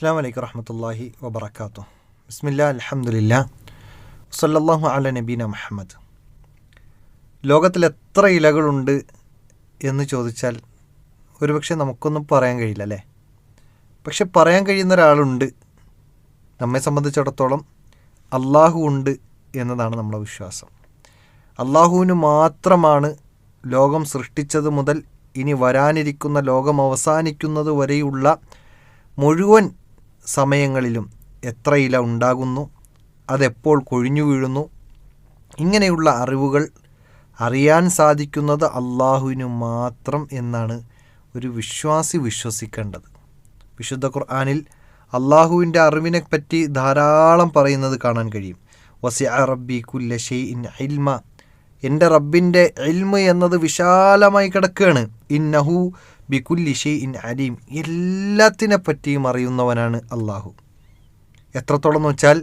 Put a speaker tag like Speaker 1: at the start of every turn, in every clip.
Speaker 1: അസ്സാം വലൈക്കും വറഹമത്തല്ലാഹി വബർക്കാത്തു ബിസ്മില്ല അലഹമുല്ല സല്ലാഹു അല നബീന മുഹമ്മദ്. ലോകത്തിൽ എത്ര ഇലകളുണ്ട് എന്ന് ചോദിച്ചാൽ ഒരുപക്ഷെ നമുക്കൊന്നും പറയാൻ കഴിയില്ല അല്ലേ? പക്ഷെ പറയാൻ കഴിയുന്ന ഒരാളുണ്ട്. നമ്മെ സംബന്ധിച്ചിടത്തോളം അള്ളാഹു ഉണ്ട് എന്നതാണ് നമ്മുടെ വിശ്വാസം. അള്ളാഹുവിന് മാത്രമാണ് ലോകം സൃഷ്ടിച്ചത് മുതൽ ഇനി വരാനിരിക്കുന്ന ലോകം അവസാനിക്കുന്നത് വരെയുള്ള മുഴുവൻ സമയങ്ങളിലും എത്ര ഇല ഉണ്ടാകുന്നു അതെപ്പോൾ കൊഴിഞ്ഞു വീഴുന്നു ഇങ്ങനെയുള്ള അറിവുകൾ അറിയാൻ സാധിക്കുന്നത് അള്ളാഹുവിനു മാത്രം എന്നാണ് ഒരു വിശ്വാസി വിശ്വസിക്കേണ്ടത്. വിശുദ്ധ ഖുർആാനിൽ അള്ളാഹുവിന്റെ അറിവിനെപ്പറ്റി ധാരാളം പറയുന്നത് കാണാൻ കഴിയും. വസി റബ്ബി കുല്ല ഇൻ ഇൽമ. എന്റെ റബ്ബിന്റെ ഇൽമ എന്നത് വിശാലമായി കിടക്കുകയാണ്. ഇന്നഹു ബികുല്ലി ഷെയ് ഇൻ അലീം എല്ലാത്തിനെ പറ്റിയും അറിയുന്നവനാണ് അള്ളാഹു എത്രത്തോളം എന്ന് വെച്ചാൽ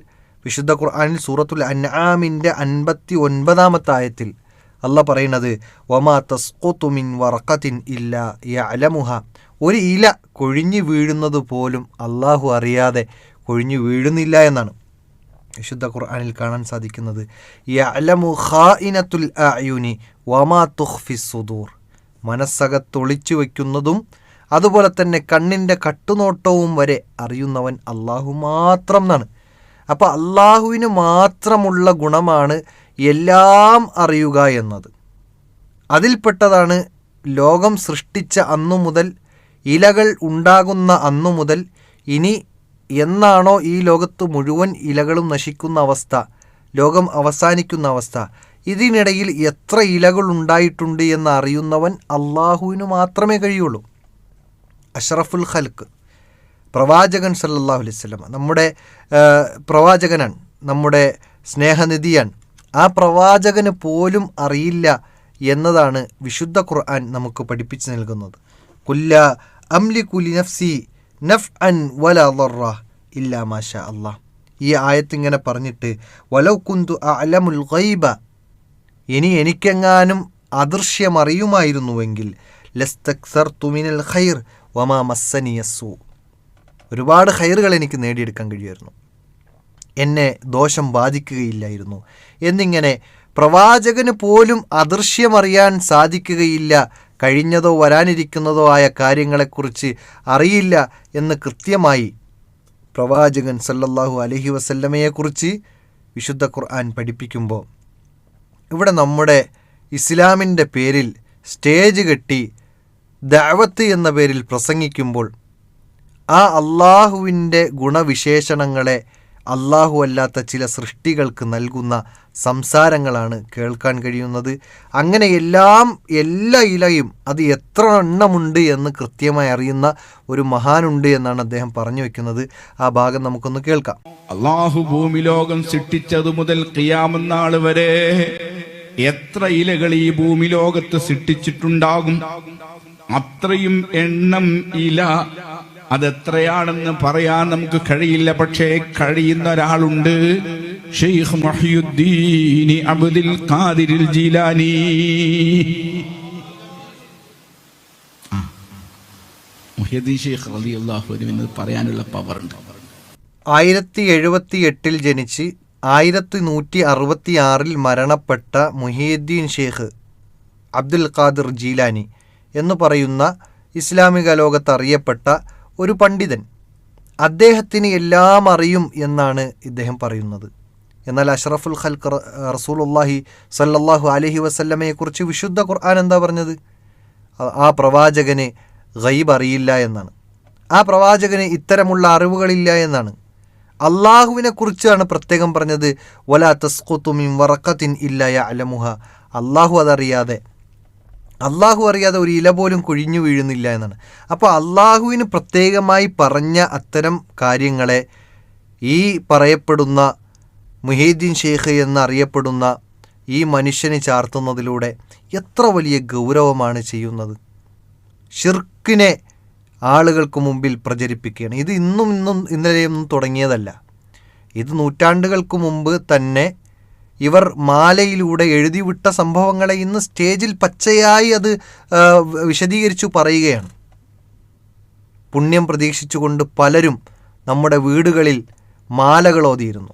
Speaker 1: വിശുദ്ധ ഖുർആാനിൽ സൂറത്തുൽ അൻആമിന്റെ അൻപത്തി ഒൻപതാമത്തെ ആയത്തിൽ അല്ല പറയുന്നത് വമാ തസ്കുത്തുമിൻ വറക്കത്തിൻ ഇല്ല അലമുഹ ഒരു ഇല കൊഴിഞ്ഞു വീഴുന്നത് പോലും അള്ളാഹു അറിയാതെ കൊഴിഞ്ഞു വീഴുന്നില്ല എന്നാണ് വിശുദ്ധ ഖുർആാനിൽ കാണാൻ സാധിക്കുന്നത്. അലമുഹ ഖാഇനത്തുൽ അയുനി വമാ തുഖ്ഫി സുദൂർ. മനസ്സകത്തൊളിച്ചു വയ്ക്കുന്നതും അതുപോലെ തന്നെ കണ്ണിന്റെ കട്ടുനോട്ടവും വരെ അറിയുന്നവൻ അള്ളാഹു മാത്രം എന്നാണ്. അപ്പോൾ അള്ളാഹുവിന് മാത്രമുള്ള ഗുണമാണ് എല്ലാം അറിയുക എന്നത്. അതിൽപ്പെട്ടതാണ് ലോകം സൃഷ്ടിച്ച അന്നു മുതൽ ഇലകൾ ഉണ്ടാകുന്ന അന്നു മുതൽ ഇനി എന്നാണോ ഈ ലോകത്ത് മുഴുവൻ ഇലകളും നശിക്കുന്ന അവസ്ഥ ലോകം അവസാനിക്കുന്ന അവസ്ഥ ഇതിനിടയിൽ എത്ര ഇലകൾ ഉണ്ടായിട്ടുണ്ട് എന്ന് അറിയുന്നവൻ അള്ളാഹുവിന് മാത്രമേ കഴിയുള്ളൂ. അഷറഫുൽ ഖൽക്ക് പ്രവാചകൻ സല്ലല്ലാഹു അലൈഹി നമ്മുടെ പ്രവാചകനാണ് നമ്മുടെ സ്നേഹനിധിയാണ്. ആ പ്രവാചകന് പോലും അറിയില്ല എന്നതാണ് വിശുദ്ധ ഖുർആൻ നമുക്ക് പഠിപ്പിച്ചു നൽകുന്നത്. കുല്ല അംലി കുലി നഫ്സി നഫ് അൻ വല ദറ ഇല്ലാ മാഷ അള്ളാഹ് ഈ ആയത്ത് ഇങ്ങനെ പറഞ്ഞിട്ട് വലൗ കുന്തു അലമുൽ ഗൈബ ഇനി എനിക്കെങ്ങാനും അദൃശ്യമറിയുമായിരുന്നുവെങ്കിൽ തുമിനൽ ഖൈർ വമാ മസ്സനിയസു ഒരുപാട് ഖൈറുകൾ എനിക്ക് നേടിയെടുക്കാൻ കഴിയുമായിരുന്നു. എന്നെ ദോഷം ബാധിക്കുകയില്ലായിരുന്നു. എന്നിങ്ങനെ പ്രവാചകന് പോലും അദൃശ്യമറിയാൻ സാധിക്കുകയില്ല കഴിഞ്ഞതോ വരാനിരിക്കുന്നതോ ആയ കാര്യങ്ങളെക്കുറിച്ച് അറിയില്ല എന്ന് കൃത്യമായി പ്രവാചകൻ സല്ലല്ലാഹു അലഹി വസല്ലമയെക്കുറിച്ച് വിശുദ്ധ ഖുർആൻ പഠിപ്പിക്കുമ്പോൾ ഇവിടെ നമ്മുടെ ഇസ്ലാമിന്റെ പേരിൽ സ്റ്റേജ് കെട്ടി ദഅവത്ത് എന്ന പേരിൽ പ്രസംഗിക്കുമ്പോൾ ആ അള്ളാഹുവിന്റെ ഗുണവിശേഷണങ്ങളെ അള്ളാഹു അല്ലാത്ത ചില സൃഷ്ടികൾക്ക് നൽകുന്ന സംസാരങ്ങളാണ് കേൾക്കാൻ കഴിയുന്നത്. അങ്ങനെ എല്ലാം എല്ലാ ഇലയും അത് എത്ര എണ്ണമുണ്ട് എന്ന് കൃത്യമായി അറിയുന്ന ഒരു മഹാനുണ്ട് എന്നാണ് അദ്ദേഹം പറഞ്ഞു വെക്കുന്നത്. ആ ഭാഗം നമുക്കൊന്ന് കേൾക്കാം.
Speaker 2: അള്ളാഹു ഭൂമി ലോകം സൃഷ്ടിച്ചതു മുതൽ കിയാമെന്നാൾ വരെ എത്ര ഇലകൾ ഈ ഭൂമി ലോകത്ത് സൃഷ്ടിച്ചിട്ടുണ്ടാകും? അത്രയും എണ്ണം ഇല അതെത്രയാണെന്ന് പറയാൻ നമുക്ക് കഴിയില്ല പക്ഷേ കഴിയുന്ന ഒരാളുണ്ട്. ഷെയ്ഖ് മഹിയുദ്ദീൻ അബ്ദുൽ ഖാദിരിൽ ജീലാനി. പറയാനുള്ള പവറുണ്ട്
Speaker 1: ആയിരത്തി എഴുപത്തി എട്ടിൽ ജനിച്ച് ആയിരത്തി നൂറ്റി അറുപത്തിയാറിൽ മരണപ്പെട്ട Muhiyuddin Sheikh Abdul Qadir Jilani എന്നു പറയുന്ന ഇസ്ലാമിക ലോകത്ത് അറിയപ്പെട്ട ഒരു പണ്ഡിതൻ. അദ്ദേഹത്തിന് എല്ലാം അറിയും എന്നാണ് ഇദ്ദേഹം പറയുന്നത്. എന്നാൽ അഷ്റഫുൽ ഖൽക്ക് റ- റസൂലുള്ളാഹി സല്ലല്ലാഹു അലൈഹി വസല്ലമയെക്കുറിച്ച് വിശുദ്ധ ഖുർആൻ എന്താ പറഞ്ഞത്? ആ പ്രവാചകന് ഗൈബ് അറിയില്ല എന്നാണ്. ആ പ്രവാചകന് ഇത്തരമുള്ള അറിവുകളില്ല എന്നാണ്. അള്ളാഹുവിനെ കുറിച്ചാണ് പ്രത്യേകം പറഞ്ഞത്. വല തസ്കുത്തുമിൻ വറക്കത്തിൻ ഇല്ല അലമുഹ അള്ളാഹു അതറിയാതെ അള്ളാഹു അറിയാതെ ഒരു ഇല പോലും കൊഴിഞ്ഞു വീഴുന്നില്ല എന്നാണ്. അപ്പോൾ അള്ളാഹുവിന് പ്രത്യേകമായി പറഞ്ഞ അത്തരം കാര്യങ്ങളെ ഈ പറയപ്പെടുന്ന മുഹീദ്ദീൻ ഷെയ്ഖ് എന്നറിയപ്പെടുന്ന ഈ മനുഷ്യന് ചാർത്തുന്നതിലൂടെ എത്ര വലിയ ഗൗരവമാണ് ചെയ്യുന്നത്. ഷിർക്കിനെ ആളുകൾക്ക് മുമ്പിൽ പ്രചരിപ്പിക്കുകയാണ്. ഇത് ഇന്നും ഇന്നും ഇന്നലെയൊന്നും തുടങ്ങിയതല്ല. ഇത് നൂറ്റാണ്ടുകൾക്ക് മുമ്പ് തന്നെ ഇവർ മാലയിലൂടെ എഴുതിവിട്ട സംഭവങ്ങളെ ഇന്ന് സ്റ്റേജിൽ പച്ചയായി അത് വിശദീകരിച്ചു പറയുകയാണ്. പുണ്യം പ്രതീക്ഷിച്ചുകൊണ്ട് പലരും നമ്മുടെ വീടുകളിൽ മാലകൾ ഓതിയിരുന്നു.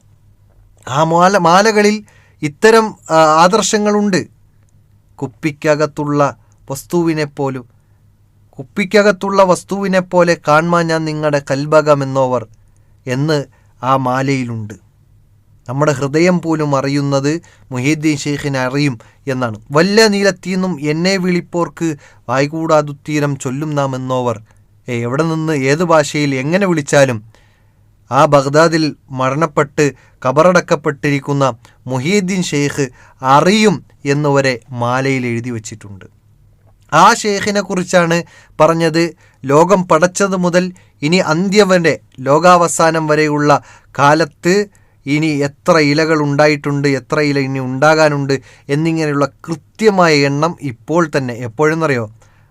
Speaker 1: ആ മാല മാലകളിൽ ഇത്തരം ആദർശങ്ങളുണ്ട്. കുപ്പിക്കകത്തുള്ള വസ്തുവിനെ പോലും കുപ്പിക്കകത്തുള്ള വസ്തുവിനെ പോലെ കാൺമാൻ ഞാൻ നിങ്ങളുടെ കൽബകമെന്നോവർ എന്ന് ആ മാലയിലുണ്ട്. നമ്മുടെ ഹൃദയം പോലും അറിയുന്നത് മുഹീദ്ദീൻ ഷെയ്ഖിനെ അറിയും എന്നാണ്. വല്ല നീലത്തീന്നും എന്നെ വിളിപ്പോർക്ക് വായ്കൂടാതുത്തീരം ചൊല്ലും നാം എന്നോവർ. എവിടെ നിന്ന് ഏത് ഭാഷയിൽ എങ്ങനെ വിളിച്ചാലും ആ ബഗ്ദാദിൽ മരണപ്പെട്ട് കബറടക്കപ്പെട്ടിരിക്കുന്ന മുഹീദ്ദീൻ ഷെയ്ഖ് അറിയും എന്നുവരെ മാലയിൽ എഴുതി വച്ചിട്ടുണ്ട്. ആ ഷെയ്ഖിനെ കുറിച്ചാണ് പറഞ്ഞത്. ലോകം പടച്ചത് മുതൽ ഇനി അന്ത്യം വരെ ലോകാവസാനം വരെയുള്ള കാലത്ത് ഇനി എത്ര ഇലകൾ ഉണ്ടായിട്ടുണ്ട് എത്ര ഇല ഇനി ഉണ്ടാകാനുണ്ട് എന്നിങ്ങനെയുള്ള കൃത്യമായ എണ്ണം ഇപ്പോൾ തന്നെ എപ്പോഴെന്നറിയോ?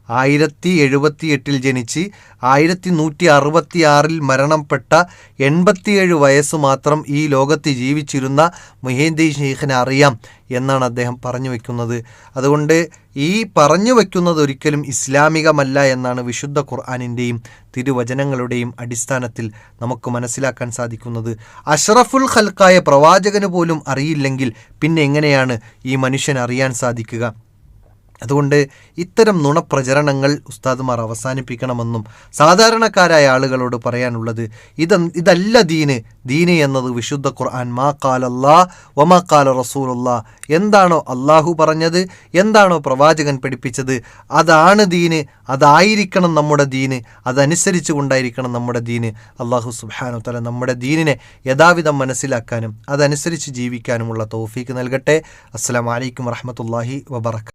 Speaker 1: ആയിരത്തി എഴുപത്തി എട്ടിൽ ജനിച്ച് ആയിരത്തി നൂറ്റി അറുപത്തി ആറിൽ മരണപ്പെട്ട എൺപത്തിയേഴ് വയസ്സ് മാത്രം ഈ ലോകത്ത് ജീവിച്ചിരുന്ന മുഹേന്ദി ഷെയ്ഖിനെ അറിയാം എന്നാണ് അദ്ദേഹം പറഞ്ഞു വയ്ക്കുന്നത് അതുകൊണ്ട് ഈ പറഞ്ഞു വയ്ക്കുന്നത് ഒരിക്കലും ഇസ്ലാമികമല്ല എന്നാണ് വിശുദ്ധ ഖുർആാനിന്റെയും തിരുവചനങ്ങളുടെയും അടിസ്ഥാനത്തിൽ നമുക്ക് മനസ്സിലാക്കാൻ സാധിക്കുന്നത്. അഷ്റഫുൽ ഖൽക്കായ പ്രവാചകന് പോലും അറിയില്ലെങ്കിൽ പിന്നെ എങ്ങനെയാണ് ഈ മനുഷ്യൻ അറിയാൻ സാധിക്കുക? അതുകൊണ്ട് ഇത്തരം നുണപ്രചരണങ്ങൾ ഉസ്താദുമാർ അവസാനിപ്പിക്കണമെന്നും സാധാരണക്കാരായ ആളുകളോട് പറയാനുള്ളത് ഇത് ഇതല്ല ദീന്. ദീന് എന്നത് വിശുദ്ധ ഖുർആൻ. മാ കാലല്ലാ വമാ കാല റസൂലുള്ള. എന്താണോ അള്ളാഹു പറഞ്ഞത് എന്താണോ പ്രവാചകൻ പഠിപ്പിച്ചത് അതാണ് ദീന്. അതായിരിക്കണം നമ്മുടെ ദീന്. അതനുസരിച്ച് കൊണ്ടായിരിക്കണം നമ്മുടെ ദീന്. അള്ളാഹു സുബാനു തല നമ്മുടെ ദീനിനെ യഥാവിധം മനസ്സിലാക്കാനും അതനുസരിച്ച് ജീവിക്കാനുമുള്ള തോഫീക്ക് നൽകട്ടെ. അസ്സാം വലൈക്കും വറഹമത്തല്ലാഹി വബർക്കാത്തു